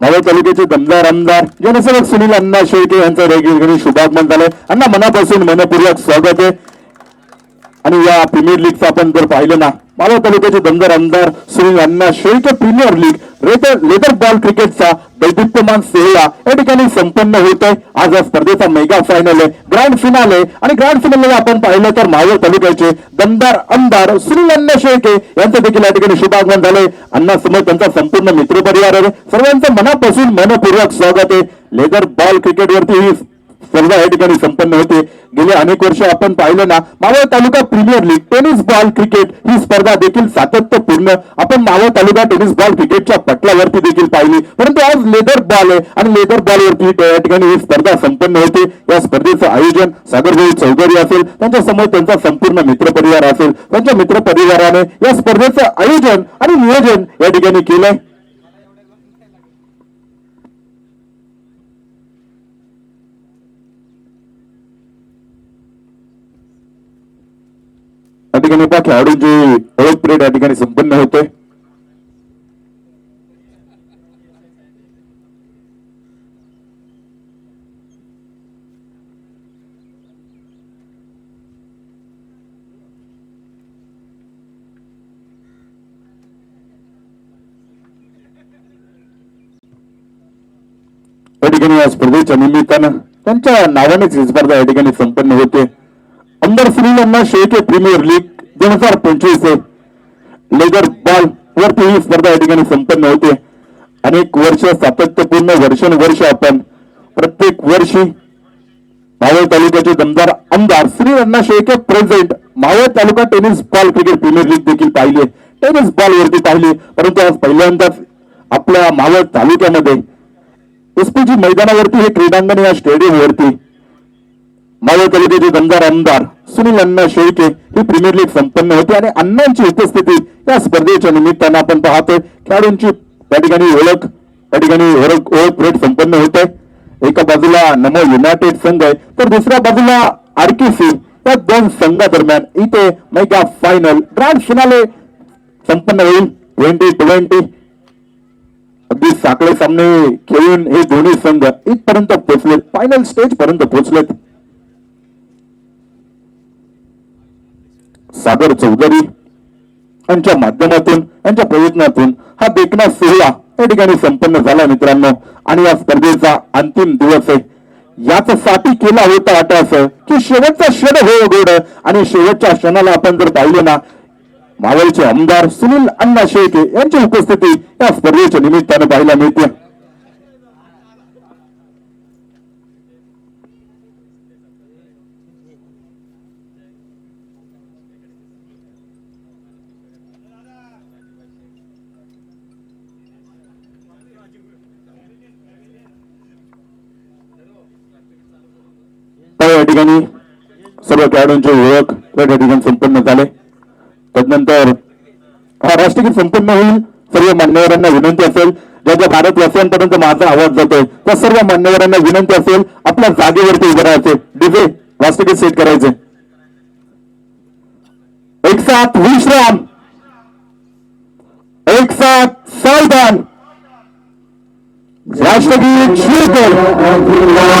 मावळ तालुक्याचे दमदार आमदार जनसेवक सुनील अण्णा शेळके यांचं रेगिरी शुभागमन झालंय. अण्णा मनापासून मनपूर्वक स्वागत आहे. आणि या प्रीमियर लीगचं आपण जर पाहिलं ना मावळ तालुक्याचे दमदार आमदार सुनील अण्णा शेळके प्रीमियर लीग रेटर लेदर बॉल क्रिकेटचा दैदिप्यमान सेहला या ठिकाणी संपन्न होत आहे. आज या स्पर्धेचा मेगा फायनल आहे. ग्रँड फिनाल आहे. आणि ग्रँड फिनाल आपण पाहिलं तर मावळ तालुक्याचे दमदार आमदार सुनील अण्णा शेळके यांचं देखील या ठिकाणी शुभागमन झालंय. अण्णा समोर त्यांचा संपूर्ण मित्र परिवार आहे. सर्वांचं मनापासून मनपूर्वक स्वागत आहे. लेदर बॉल क्रिकेटवरती ही स्पर्धा या ठिकाणी संपन्न होते. गेले अनेक वर्ष आपण पाहिलं ना Maval taluka premier league tennis ball cricket ही स्पर्धा देखील सातत्यपूर्ण. आपण मावळ तालुका टेनिस बॉल क्रिकेटच्या पटलावरती देखील पाहिली. परंतु आज लेदर बॉल आहे आणि लेदर बॉलवरती या ठिकाणी ही स्पर्धा संपन्न होते. या स्पर्धेचं आयोजन सागरभाऊ चौधरी असेल त्यांच्यासमोर त्यांचा संपूर्ण मित्र परिवार असेल त्यांच्या मित्र परिवाराने या स्पर्धेचं आयोजन आणि नियोजन या ठिकाणी केलंय. या ठिकाणी पहा खेळाडूंची ओळख परेड या ठिकाणी संपन्न होते या ठिकाणी या स्पर्धेच्या निमित्तानं त्यांच्या नावानेच ही स्पर्धा या ठिकाणी संपन्न होते. अंबर शेके प्रीमियर लीग दोन हजार पंचवीस लेदर बॉल वरती ही स्पर्धा या ठिकाणी संपन्न होते. अनेक वर्ष सातत्यपूर्ण वर्षानुवर्ष आपण प्रत्येक वर्षी मावळ तालुक्याचे दमदार आमदार Shri Anna Shelke present Maval taluka tennis ball cricket premier league देखील पाहिली. टेनिस बॉल वरती पाहिली. परंतु आज पहिल्यांदाच आपल्या मावळ तालुक्यामध्ये एसपीजी मैदानावरती हे क्रीडांगण या स्टेडियम वरती मावळ तालुक्याचे दमदार आमदार सुनील अण्णा शेळके ही प्रीमियर लीग संपन्न होती आणि अण्णांची उपस्थिती या स्पर्धेच्या निमित्तानं आपण पाहतोय. खेळाडूंची त्या ठिकाणी ओळख त्या ठिकाणी ओळख ओळख परेड संपन्न होते. एका बाजूला नमो युनायटेड संघ आहे तर दुसऱ्या बाजूला आरकेसी या दोन संघादरम्यान इथे मेगा फायनल ग्रँड फिनाले संपन्न होईल. Twenty twenty. अगदी साखळे सामने खेळून हे दोन्ही संघ इथपर्यंत पोहोचलेत फायनल स्टेज पर्यंत पोहोचलेत. सागर चौधरी यांच्या माध्यमातून यांच्या प्रयत्नातून हा देखणा सोहळा या ठिकाणी संपन्न झाला मित्रांनो. आणि या स्पर्धेचा अंतिम दिवस आहे. याच साठी केला होता आता असं की शेवटचा क्षण हो गोड. आणि शेवटच्या क्षणाला आपण जर पाहिलं ना मावळचे आमदार सुनील अण्णा शेळके यांची उपस्थिती या स्पर्धेच्या निमित्तानं पाहायला मिळते. ठिकाणी सर्व खेळाडूंची ओळख त्या ठिकाणी संपन्न झाले. त्यानंतर हा राष्ट्रगीत संपन्न होईल सर्व मान्यवरांना विनंती असेल ज्या ज्या भारतवासियांपर्यंत माझा आवाज जातोय त्या सर्व मान्यवरांना विनंती असेल आपल्या जागेवरती उभं राहायचे. डीजे राष्ट्रगीत सेट करायचे. एक साथ विश्राम. एक साथ सावधान. राष्ट्रगीत शुरू कर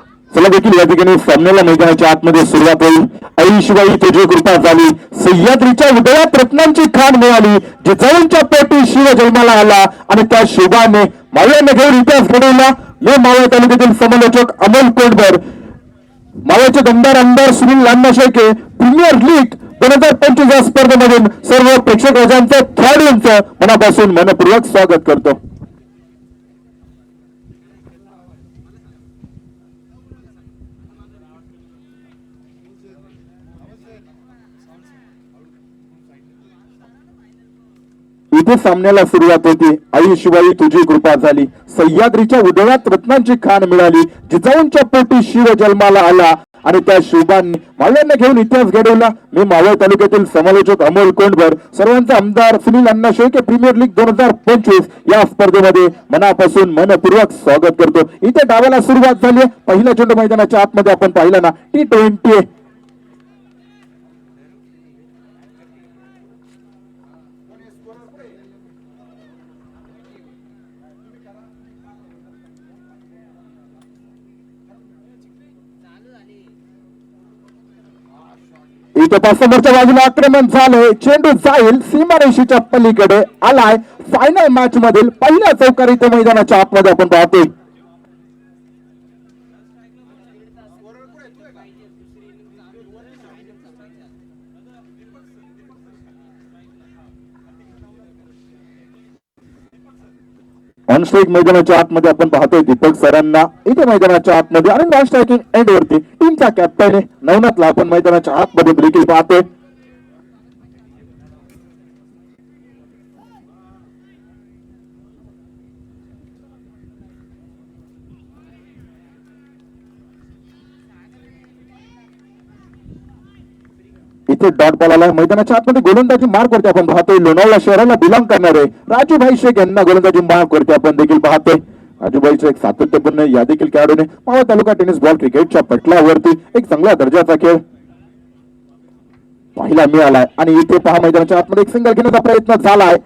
चला देखील या ठिकाणी सामन्याला मैदानाच्या आतमध्ये सुरुवात होईल. आई शिवाई तुझी कृपा झाली. सह्याद्रीच्या उदयात रत्नांची खाण मिळाली जिजाऊंच्या पोटी शिव जन्माला आला आणि त्या शिवाने मावळ्याने इतिहास घडवला. मी मावळ तालुक्यातील समालोचक अमोल कोटभर. मावळचे दमदार आमदार सुनील लांना शेळके प्रीमियर लीग दोन हजार पंचवीस या स्पर्धेमधून सर्व प्रेक्षक राजांचं खेळाडूंचं मनापासून मनपूर्वक स्वागत करतो. इथे सामन्याला सुरुवात होती. आई शिवाई तुझी कृपा झाली. सह्याद्रीच्या उदयात रत्नांची खाण मिळाली. जिजाऊंच्या पोटी शिव जन्माला आला. आणि त्या शिवबांनी मावळ्यांना घेऊन इतिहास घडवला. मी मावळ तालुक्यातील समालोचक अमोल कोंडभर सर्वांचा आमदार सुनील अण्णा शेळके प्रीमियर लीग दोन हजार पंचवीस या स्पर्धेमध्ये मनापासून मनपूर्वक स्वागत करतो. इथे डावाला सुरुवात झाली पहिल्या चेंडू मैदानाच्या आतमध्ये आपण पाहिला ना टी ट्वेंटी इथे समोरच्या बाजूला आक्रमण झालंय. चेंडू जाईल सीमारेषीच्या पलीकडे. आलाय फायनल मॅच मधील पहिल्या चौकारी इथे मैदानाच्या आतमध्ये आपण पाहतोय. ऑन मैदानाच्या आतमध्ये आपण पाहतोय दीपक सरांना. इथे मैदानाच्या आतमध्ये आणि नॉन एंड वरती. टीमचा कॅप्टन आहे. नवनाथला आपण मैदानाच्या आतमध्ये ब्रेकिंग पाहतोय. इथे डॉट बॉल आला मैदानाच्या आतमध्ये गोलंदाजी मार्क वरती आपण. पाहतोय लोणावळा शहराला बिलॉंग करणारे राजूभाई शेख यांना गोलंदाजी मार्क वरती आपण देखील पाहतोय. राजूभाई शेख सातत्यपूर्ण या देखील खेळाडूने मावळ तालुका टेनिस बॉल क्रिकेटच्या पटलावरती एक चांगला दर्जाचा खेळ पाहिला मिळालाय. आणि इथे पहा मैदानाच्या आतमध्ये एक सिंगल घेण्याचा प्रयत्न झालाय.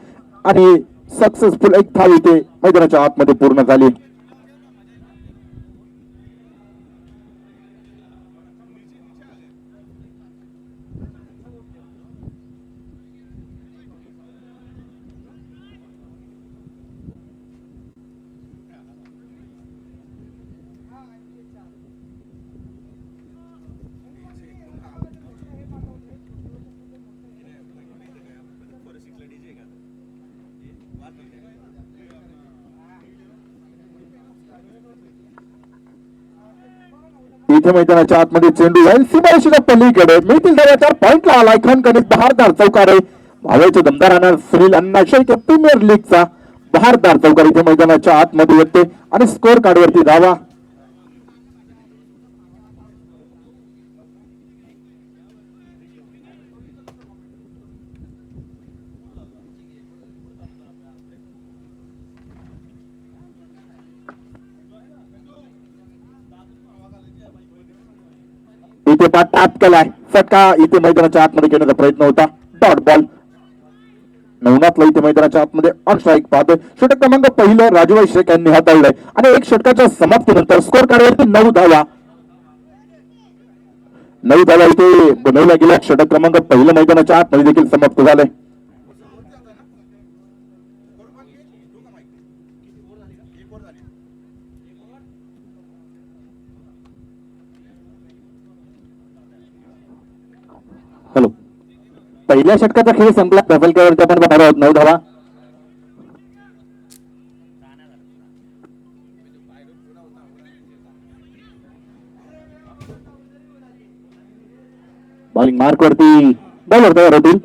आणि सक्सेसफुल एक धाव इथे मैदानाच्या आतमध्ये पूर्ण झाली. इथे मैदानाच्या आतमध्ये चेंडू जाईल. सीमारेषेच्या पलीकडे मिळतील धाव्याच्या पॉइंटला आलाय. खन कनिक बहारदार चौकारे. भावेचे दमदार राहणार सुनील अण्णा शेळके प्रीमियर लीगचा बहारदार चौकार इथे मैदानाच्या आतमध्ये येते. आणि स्कोर कार्डवरती धावा. इथे पा टॅप केलाय. फटका इथे मैदानाच्या आतमध्ये घेण्याचा प्रयत्न होता. डॉट बॉल नवनाथला इथे मैदानाच्या आतमध्ये ऑन स्ट्राईक पाहतोय. षटक क्रमांक पहिलं राजूभाई शेख यांनी हाताळलंय. आणि एक षटकाच्या समाप्तीनंतर स्कोर कार्डवरती नऊ धावा. नऊ धावा इथे बनवल्या गेल्या. षटक क्रमांक पहिलं मैदानाच्या आतमध्ये देखील समाप्त झालंय. हॅलो. पहिल्या षटकाचा खेळ संपला. प्रफलक्यावरती आपण पाहणार आहोत. नऊ धावा. बॉलिंग मार्क वरती. बॉलर तयार होतील.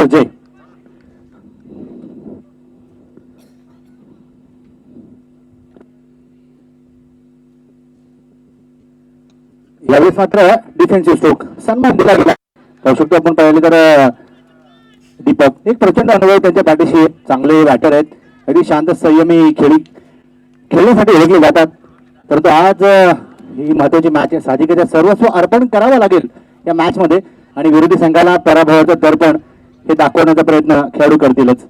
बरोबर जय यावेळेस मात्र डिफेन्सिव्ह स्ट्रोक सन्मान दिला गेला. पाहू शकतो आपण पाहिले तर दीपक. एक प्रचंड अनुभव त्यांच्या पाठीशी चांगले बॅटर आहेत. अगदी शांत संयमी खेळी खेळण्यासाठी ओळखले जातात. परंतु आज ही महत्वाची मॅच आहे. साहजिकच्या सर्वस्व अर्पण करावं लागेल या मॅच मध्ये. आणि विरोधी संघाला पराभवाचं दर्पण हे दाखवण्याचा प्रयत्न खेळाडू करतीलच.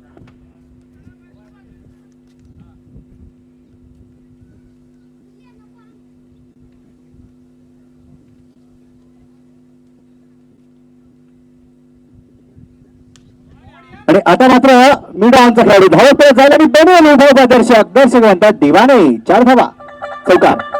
आणि आता मात्र मिड खेळाडू धावत परत जायला आणि बनवलं अनुभव दर्शक. दर्शक म्हणतात दिवाने चार धावा. चौकार.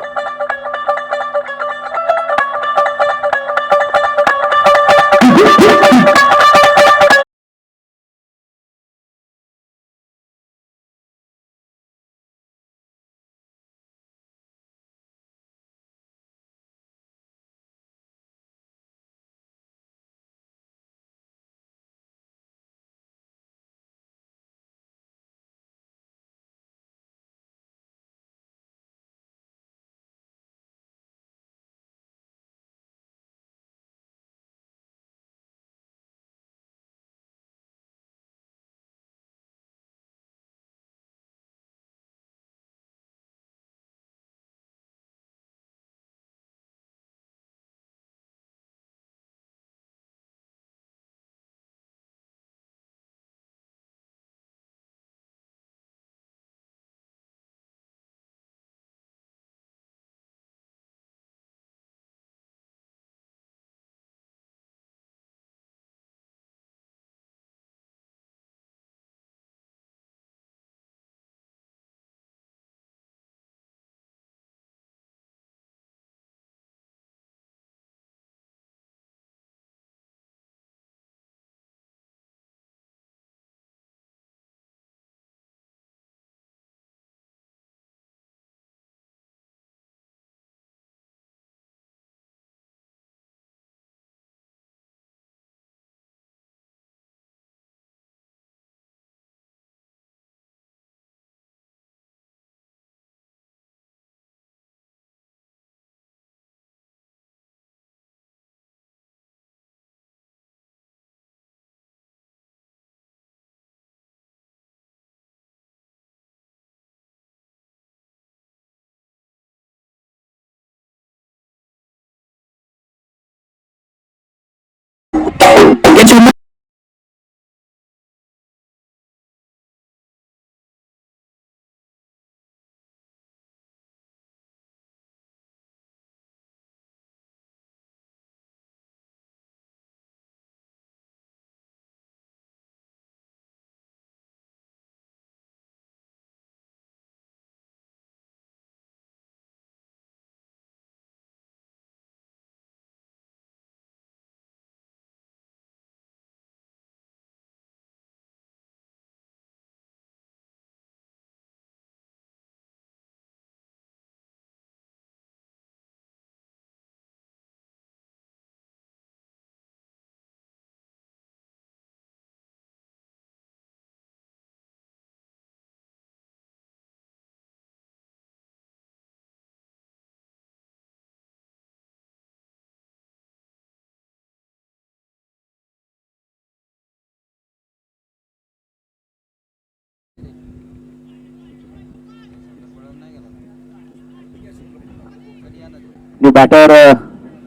आणि बॅटर uh,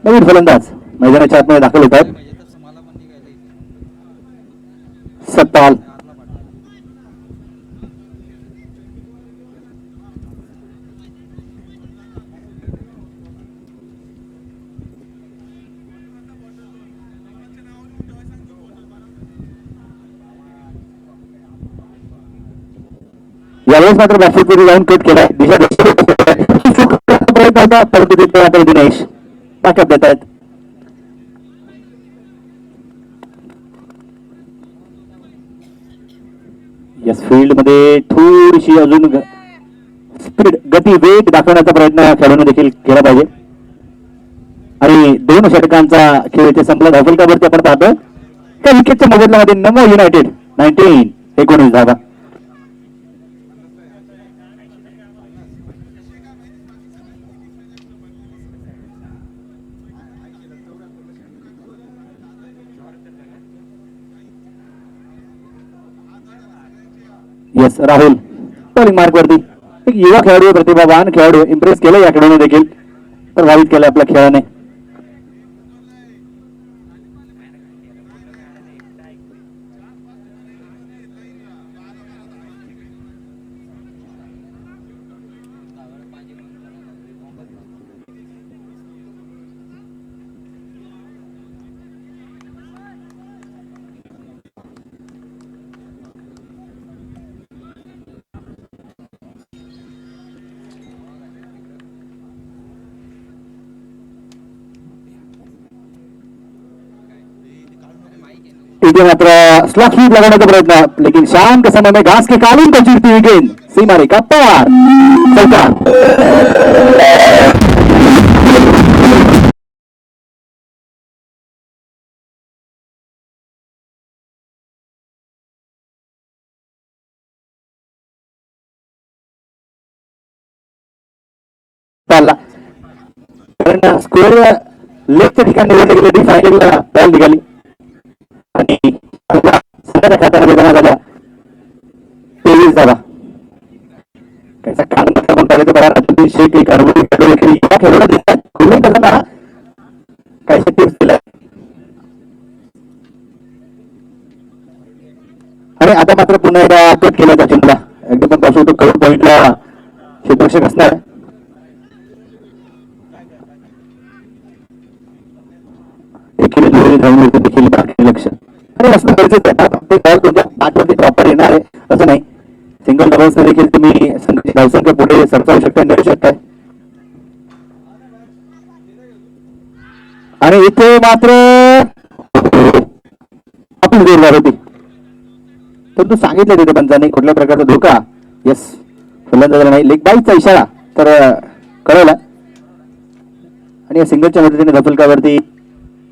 नवीन फलंदाज. मैदानाच्या आतमध्ये दाखल होत आहेत सत्ताल. यावेळेस मात्र बास्केटमध्ये जाऊन कट केलाय. दिशा एक होता परंतु तिथे दिनेश बॅकअप देत आहेत यस फील्डमध्ये थोडीशी अजून स्पीड गती वेग दाखवण्याचा प्रयत्न खेळाडूने देखील केला पाहिजे. आणि दोन षटकांचा खेळ इथे संपला. धावफलकावरती आपण पाहतो त्या विकेटच्या मोबदल्यामध्ये नमो युनायटेड नाईन्टीन एकोणीस धावा. येस राहुल बॉलिंग मार्क वरती. एक युवा खेळाडू प्रतिभावान खेळाडू. इम्प्रेस केलं या खेळाडूने देखील. प्रभावित केलं आपल्या खेळाने. इथे मात्र स्लॉक हिट लगाने का प्रयत्न. लेकिन शाम के समय में घास के कालीन पर चिड़ती हुई गेंद सीमा रेखा पार सरकार. चालला. कारण स्कोअर लेगच्या ठिकाणी निवडले गेले डी फायनलला बॉल निघाली. आता खात्यामध्ये जमा झाल्या तेवीस झाला त्याचा कान मोठा म्हणता येतो बघा राजू शेख एक अनुभवी खेळाडू देखील या खेळाडूला दिसतात खोलून कसं ना काय टिप्स दिल्या आणि आता मात्र पुन्हा एकदा कट केला त्या चेंडूला एकदम पासून तो शकतो कवर पॉईंटला क्षेत्ररक्षक असणार देखील देखील लक्ष. आणि असणं गरजेचं आहे. बॉल तुमच्या बॅटवरती प्रॉपर येणार आहे असं नाही. सिंगल डबल्स देखील तुम्ही धावसंख्या पुढे सरसावू शकता नेऊ शकताय. आणि इथे मात्र आपण जोरदार होती तर तू सांगितलं तिथे पंचाने कुठल्या प्रकारचा धोका? येस फलंदाजाला नाही. लेग बाईचा इशारा तर कळवला. आणि या सिंगलच्या मदतीने धफलकावरती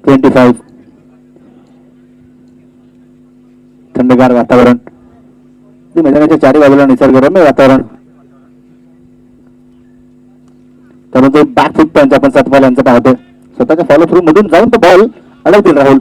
ट्वेंटी फाईव्ह थंडगार वातावरण. ते मैदानाच्या चारी बाजूला निसर्गरम्य वातावरण. परंतु बॅक फुट पंच आपण सातपाल यांचं पाहतोय. स्वतःच्या फॉलो थ्रू मधून जाऊन तो बॉल अडवतील राहुल.